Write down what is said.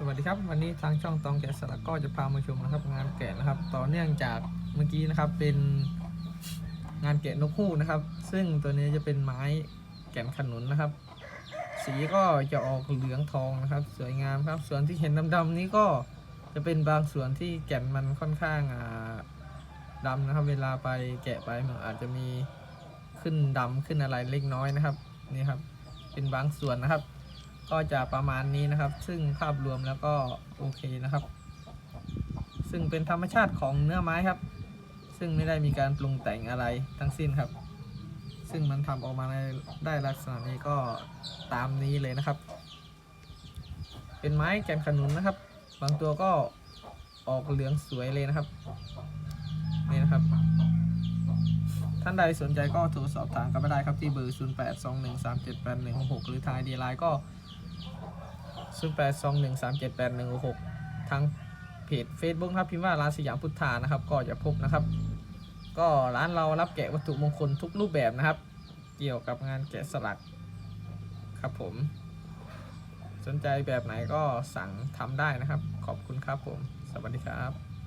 สวัสดีครับ วันนี้ทางช่องตองแกะสลักก็จะพามาชมนะครับ งานแกะนะครับ ต่อเนื่องจากเมื่อกี้นะครับเป็นงานแกะนกฮูกนะครับ ซึ่งตัวนี้จะเป็นไม้แก่นขนุนนะครับ สีก็จะออกเหลืองทองนะครับ สวยงามครับ ส่วนที่เห็นดำๆนี้ก็จะเป็นบางส่วนที่แก่นมันค่อนข้างอ่าดำนะครับ เวลาไปแกะไปมันอาจจะมีขึ้นดำขึ้นอะไรเล็กน้อยนะครับนี่ครับ เป็นบางส่วนนะครับ ก็จะประมาณนี้นะครับ ซึ่งภาพรวมแล้วก็โอเคนะครับ ซึ่งเป็นธรรมชาติของเนื้อไม้ครับ ซึ่งไม่ได้มีการปรุงแต่งอะไรทั้งสิ้นครับ ซึ่งมันทำออกมาได้ลักษณะนี้ก็ตามนี้เลยนะครับ เป็นไม้แกนขนุนนะครับ บางตัวก็ออกเหลืองสวยเลยนะครับนี่นะครับ ท่านใดสนใจก็โทรสอบถามกันไปได้ครับที่เบอร์ 0821378166 หรือทางไลน์ก็ อดีไลน์ก็0821378166ทางเพจ Facebook ครับพิมพ์ว่าร้านสยามพุทธานะครับ ก็จะพบนะครับ ก็ร้านเรารับแกะวัตถุมงคลทุกรูปแบบนะครับ เกี่ยวกับงานแกะสลักครับผม สนใจแบบไหนก็สั่งทำได้นะครับ ขอบคุณครับผม สวัสดีครับ